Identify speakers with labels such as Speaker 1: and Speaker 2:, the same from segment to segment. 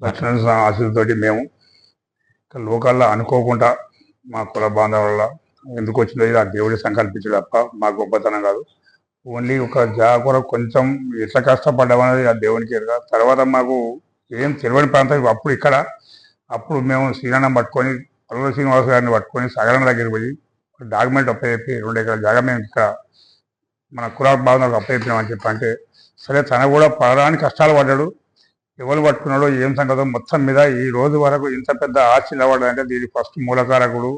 Speaker 1: లక్ష్మణ ఆశలతోటి మేము ఇక్కడ లోకల్లో అనుకోకుండా మా కుల బాంధవుల ఎందుకు వచ్చిందో ఇది ఆ దేవుడి సంకల్పించడు తప్ప మా గొప్పతనం కాదు. ఓన్లీ ఒక జాగ కొంచెం ఎట్లా కష్టపడ్డామనేది ఆ దేవునికి ఎరుక తర్వాత మాకు ఏం తెలియని ప్రాంతం అప్పుడు ఇక్కడ. అప్పుడు మేము శ్రీరాణం పట్టుకొని పల్లవ శ్రీనివాస గారిని పట్టుకొని సగరం దగ్గరికి పోయి డాక్యుమెంట్ అప్పచెప్పి రెండు ఎకరాల జాగా మేము ఇక్కడ మన కుల బాంధవులకు అప్పచెప్పినామని చెప్పి అంటే సరే తన కూడా పడడానికి కష్టాలు పడ్డాడు. ఎవరు పట్టుకున్నాడో ఏం సంగతో మొత్తం మీద ఈ రోజు వరకు ఇంత పెద్ద ఆస్తి నిలబడాలంటే దీని ఫస్ట్ మూలకారకుడు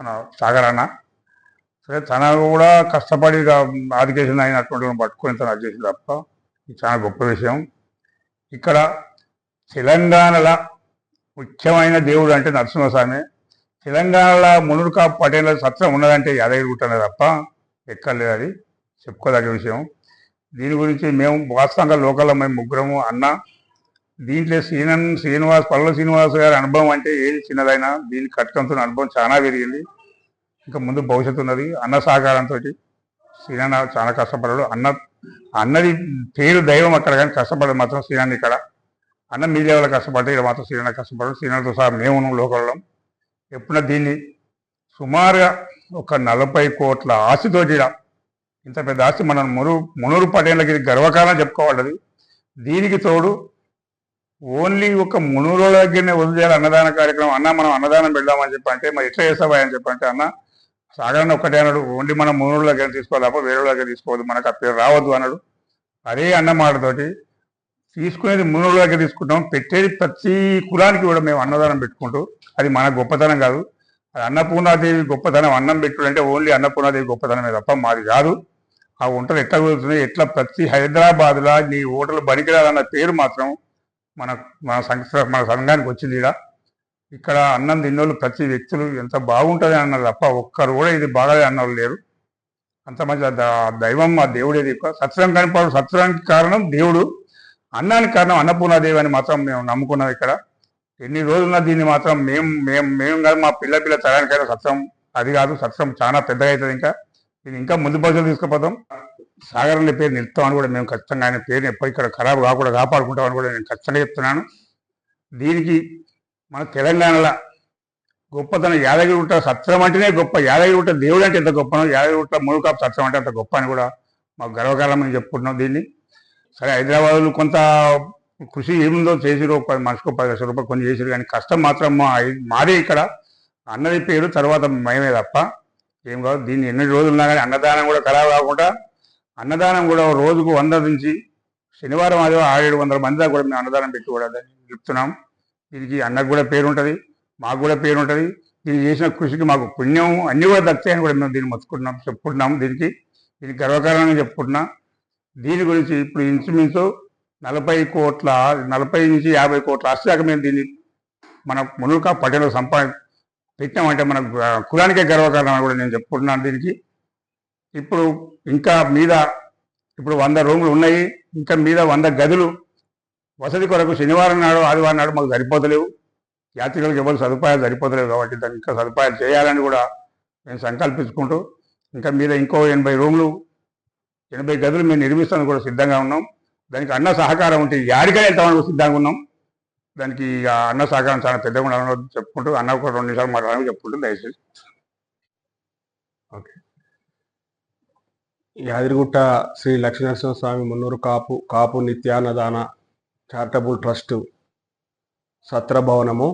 Speaker 1: మన సాగరన్న సరే తన కూడా కష్టపడి ఆదికేషన్ అయినటువంటి వాడిని పట్టుకొని తను అది తప్ప ఇది చాలా గొప్ప విషయం. ఇక్కడ తెలంగాణలో ముఖ్యమైన దేవుడు అంటే నరసింహస్వామి. తెలంగాణలో మునురుకా పటేల సత్రం ఉన్నదంటే యాదగిరిగుట్టనే తప్ప ఎక్కర్లేదు అది. చెప్పుకోదగ్గ విషయం. దీని గురించి మేము వాస్తవంగా లోకల్లో మేము ముగ్గురము అన్న దీంట్లో శ్రీనన్ శ్రీనివాస్ పల్ల శ్రీనివాస్ గారి అనుభవం అంటే ఏది చిన్నదైనా దీన్ని కట్టుకుంటున్న అనుభవం చాలా పెరిగింది. ఇంకా ముందు భవిష్యత్తు ఉన్నది. అన్న సహకారంతో శ్రీనన్న చాలా కష్టపడాడు అన్న అన్నది పేరు దైవం అక్కడ కానీ కష్టపడదు మాత్రం శ్రీనన్న ఇక్కడ. అన్న మీ లెవెల్ కష్టపడితే ఇక్కడ మాత్రం శ్రీనన్న కష్టపడదు శ్రీనన్నతో సహా మేము లోకల్లో. ఎప్పుడన్నా దీన్ని సుమారుగా ఒక నలభై కోట్ల ఆశతో ఈడ ఇంత పెద్ద ఆస్తి మనం మురు మునూరు పటేళ్ళకి ఇది గర్వకారణం చెప్పుకోవాలి దీనికి తోడు ఓన్లీ ఒక మునూరు దగ్గరనే వదిలేయాలి అన్నదాన కార్యక్రమం. అన్న మనం అన్నదానం పెడదామని చెప్పి అంటే మరి ఎట్లా చేస్తావా అని చెప్పి అంటే అన్న సాగరణ ఒకటే అన్నాడు. ఓన్లీ మనం మునూరు దగ్గర తీసుకోవాలి తప్ప వేరే దగ్గర తీసుకోవద్దు. మనకు ఆ పేరు రావద్దు అన్నాడు. అదే అన్న మాటతోటి తీసుకునేది మునూరు దగ్గర తీసుకుంటాం. పెట్టేది ప్రతి కులానికి కూడా మేము అన్నదానం పెట్టుకుంటూ అది మన గొప్పతనం కాదు. అది అన్నపూర్ణాదేవి గొప్పతనం అన్నం పెట్టుడు అంటే ఓన్లీ అన్నపూర్ణాదేవి గొప్పతనమే తప్ప మాది కాదు. ఆ వంటలు ఎట్లా కుదురుతున్నాయి ఎట్లా ప్రతి హైదరాబాద్లో నీ ఓటలు బనికిరాదన్న పేరు మాత్రం మన మన సంస్థ మన సంఘానికి వచ్చింది ఇక్కడ ఇక్కడ అన్నం తిన్నోళ్ళు ప్రతి వ్యక్తులు ఎంత బాగుంటుంది అన్నారు తప్ప ఒక్కరు కూడా ఇది బాగాలే అన్నవాళ్ళు లేరు. అంత మంచి దైవం మా దేవుడే ఎక్కువ సత్సరం కనిపాడు సత్సరానికి కారణం దేవుడు. అన్నానికి కారణం అన్నపూర్ణాదేవి అని మాత్రం మేము నమ్ముకున్నాం ఇక్కడ. ఎన్ని రోజులున్నా దీన్ని మాత్రం మేము మేము మేము కాదు మా పిల్ల పిల్ల తరానికైనా సత్రం అది కాదు సత్రం చాలా పెద్దగా అవుతుంది ఇంకా. దీన్ని ఇంకా ముందు భవిష్యత్తు తీసుకుపోతాం సాగర్ అనే పేరు అని కూడా మేము ఖచ్చితంగా ఆయన పేరుని ఎప్పుడు ఇక్కడ ఖరాబ్ కాకుండా కాపాడుకుంటామని కూడా నేను ఖచ్చితంగా చెప్తున్నాను. దీనికి మన తెలంగాణలో గొప్పతనం యాదగిరిగుట్ట సత్రం అంటేనే గొప్ప. యాదగిరిగుట్ట దేవుడు అంటే ఎంత గొప్పనో యాదగిరిగుట్ట మునుకాపు సత్రం అంటే అంత గొప్ప అని కూడా మాకు గర్వకాలం అని చెప్పుకుంటున్నాం దీన్ని. సరే హైదరాబాద్లో కొంత కృషి ఏముందో చేసిరు పది మనిషికి పది లక్షల రూపాయలు కొన్ని చేసిరు కానీ కష్టం మాత్రం మాదే ఇక్కడ. అన్నది పేరు తర్వాత మేమే తప్ప ఏం కాదు. దీన్ని ఎన్ని రోజులు ఉన్నా కానీ అన్నదానం కూడా ఖరాబ్ కాకుండా అన్నదానం కూడా రోజుకు వంద నుంచి శనివారం ఆదివారం ఆరేడు వందల మంది దాకా కూడా మేము అన్నదానం పెట్టి కూడా చెప్తున్నాం. దీనికి అన్నకు కూడా పేరు ఉంటుంది మాకు కూడా పేరు ఉంటుంది. దీనికి చేసిన కృషికి మాకు పుణ్యం అన్ని కూడా దక్కుతాయని కూడా మేము దీన్ని మొత్తుకుంటున్నాం చెప్పుకుంటున్నాం దీనికి. దీనికి గర్వకారణంగా చెప్పుకుంటున్నాం. దీని గురించి ఇప్పుడు ఇంచుమించు నలభై కోట్ల నలభై నుంచి యాభై కోట్ల ఆస్తి మేము దీన్ని మన మునుక పటేల సంపా పెట్టామంటే మన కులానికే గర్వకారణం అని కూడా నేను చెప్పుకుంటున్నాను దీనికి. ఇప్పుడు ఇంకా మీద ఇప్పుడు వంద రూములు ఉన్నాయి ఇంకా మీద వంద గదులు. వసతి కొరకు శనివారం నాడు ఆదివారం నాడు మాకు సరిపోతలేవు. యాత్రికులకు ఎవరు సదుపాయాలు సరిపోతలేవు కాబట్టి దానికి ఇంకా సదుపాయాలు చేయాలని కూడా మేము సంకల్పించుకుంటూ ఇంకా మీద ఇంకో ఎనభై రూములు ఎనభై గదులు మేము నిర్మిస్తాను కూడా సిద్ధంగా ఉన్నాం. దానికి అన్న సహకారం ఉంటే యాడికైనా వెళ్తామని సిద్ధంగా ఉన్నాం దానికి అన్న సహకారం చాలా పెద్దగా ఉండాలని చెప్పుకుంటూ అన్న ఒక రెండు నిమిషాలు మాట్లాడాలని చెప్పుకుంటూ దయచేసి.
Speaker 2: యాదిరిగుట్ట శ్రీ లక్ష్మీనరసింహ స్వామి మున్నూరు కాపు కాపు నిత్యాన్నదాన చారిటబుల్ ట్రస్ట్ సత్రభవనము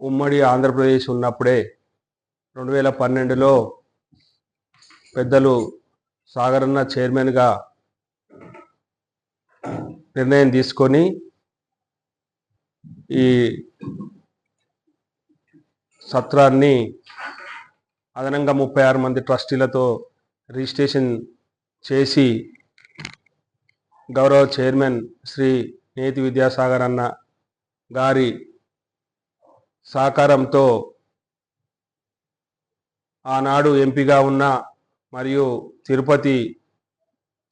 Speaker 2: ఉమ్మడి ఆంధ్రప్రదేశ్ ఉన్నప్పుడే రెండు వేల పన్నెండులో పెద్దలు సాగరన్న చైర్మన్గా నిర్ణయం తీసుకొని ఈ సత్రాన్ని అదనంగా ముప్పై ఆరు మంది ట్రస్టీలతో రిజిస్ట్రేషన్ చేసి గౌరవ చైర్మన్ శ్రీ నేతి విద్యాసాగర్ అన్న గారి సహకారంతో ఆనాడు ఎంపీగా ఉన్న మరియు తిరుపతి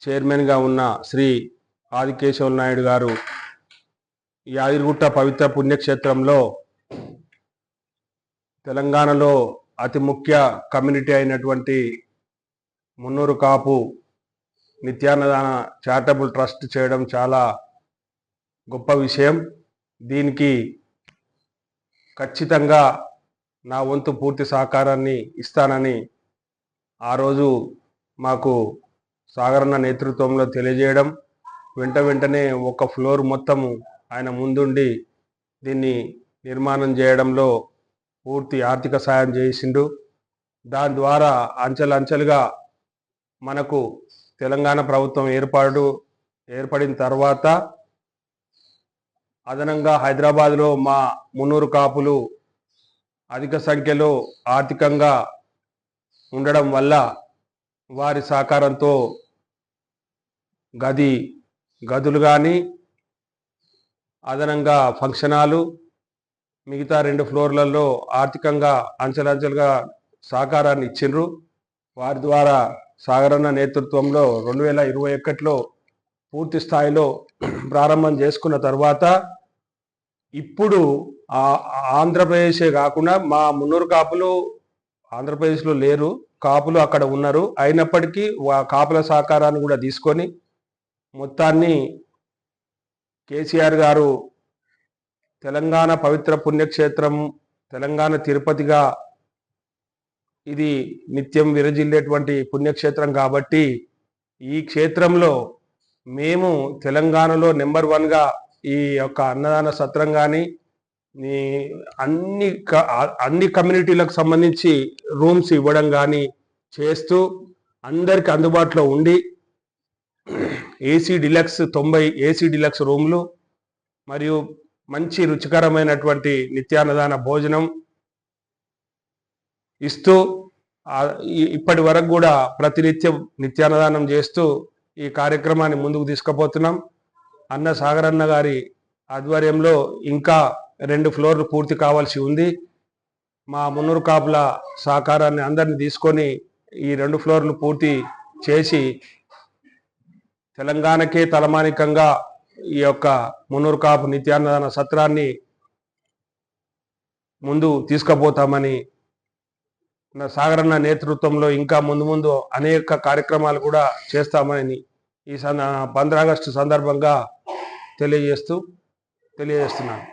Speaker 2: చైర్మన్గా ఉన్న శ్రీ ఆదికేశవ నాయుడు గారు యాదిరిగుట్ట పవిత్ర పుణ్యక్షేత్రంలో తెలంగాణలో అతి ముఖ్య కమ్యూనిటీ అయినటువంటి మున్నూరు కాపు నిత్యాన్నదాన చారిటబుల్ ట్రస్ట్ చేయడం చాలా గొప్ప విషయం. దీనికి ఖచ్చితంగా నా వంతు పూర్తి సహకారాన్ని ఇస్తానని ఆ రోజు మాకు సాగరన్న నేతృత్వంలో తెలియజేయడం. వెంట వెంటనే ఒక ఫ్లోర్ మొత్తము ఆయన ముందుండి దీన్ని నిర్మాణం చేయడంలో పూర్తి ఆర్థిక సాయం చేసిండు. దాని ద్వారా అంచెలంచెలుగా మనకు తెలంగాణ ప్రభుత్వం ఏర్పాటు ఏర్పడిన తర్వాత అదనంగా హైదరాబాద్లో మా మున్నూరు కాపులు అధిక సంఖ్యలో ఆర్థికంగా ఉండడం వల్ల వారి సహకారంతో గది గదులు కానీ అదనంగా ఫంక్షన్ హాలు మిగతా రెండు ఫ్లోర్లలో ఆర్థికంగా అంచెలంచెలుగా సహకారాన్ని ఇచ్చిండ్రు. వారి ద్వారా సాగరన్న నేతృత్వంలో రెండు వేల ఇరవై ఒకటిలో పూర్తి స్థాయిలో ప్రారంభం చేసుకున్న తర్వాత ఇప్పుడు ఆ ఆంధ్రప్రదేశే కాకుండా మా మున్నూరు కాపులు ఆంధ్రప్రదేశ్లో లేరు కాపులు అక్కడ ఉన్నారు. అయినప్పటికీ వా కాపుల సహకారాన్ని కూడా తీసుకొని మొత్తాన్ని కేసీఆర్ గారు తెలంగాణ పవిత్ర పుణ్యక్షేత్రం తెలంగాణ తిరుపతిగా ఇది నిత్యం విరజిల్లేటువంటి పుణ్యక్షేత్రం కాబట్టి ఈ క్షేత్రంలో మేము తెలంగాణలో నెంబర్ వన్గా ఈ యొక్క అన్నదాన సత్రం కానీ అన్ని క- అన్ని కమ్యూనిటీలకు సంబంధించి రూమ్స్ ఇవ్వడం కానీ చేస్తూ అందరికి అందుబాటులో ఉండి ఏసీ డిలక్స్ తొంభై ఏసీ డిలక్స్ రూమ్లు మరియు మంచి రుచికరమైనటువంటి నిత్యాన్నదాన భోజనం ఇస్తూ ఇప్పటి వరకు కూడా ప్రతినిత్యం నిత్యాన్నదానం చేస్తూ ఈ కార్యక్రమాన్ని ముందుకు తీసుకుపోతున్నాం. అన్న సాగరన్న గారి ఆధ్వర్యంలో ఇంకా రెండు ఫ్లోర్లు పూర్తి కావాల్సి ఉంది. మా మున్నూరు కాపుల సహకారాన్ని అందరిని తీసుకొని ఈ రెండు ఫ్లోర్లు పూర్తి చేసి తెలంగాణకే తలమానికంగా ఈ యొక్క మున్నూరు కాపు నిత్యాన్నదాన సత్రాన్ని ముందు తీసుకుపోతామని నా సాగరన్న నేతృత్వంలో ఇంకా ముందు ముందు అనేక కార్యక్రమాలు కూడా చేస్తామని ఈ సంద పంద్రాగస్టు సందర్భంగా తెలియజేస్తూ తెలియజేస్తున్నాను.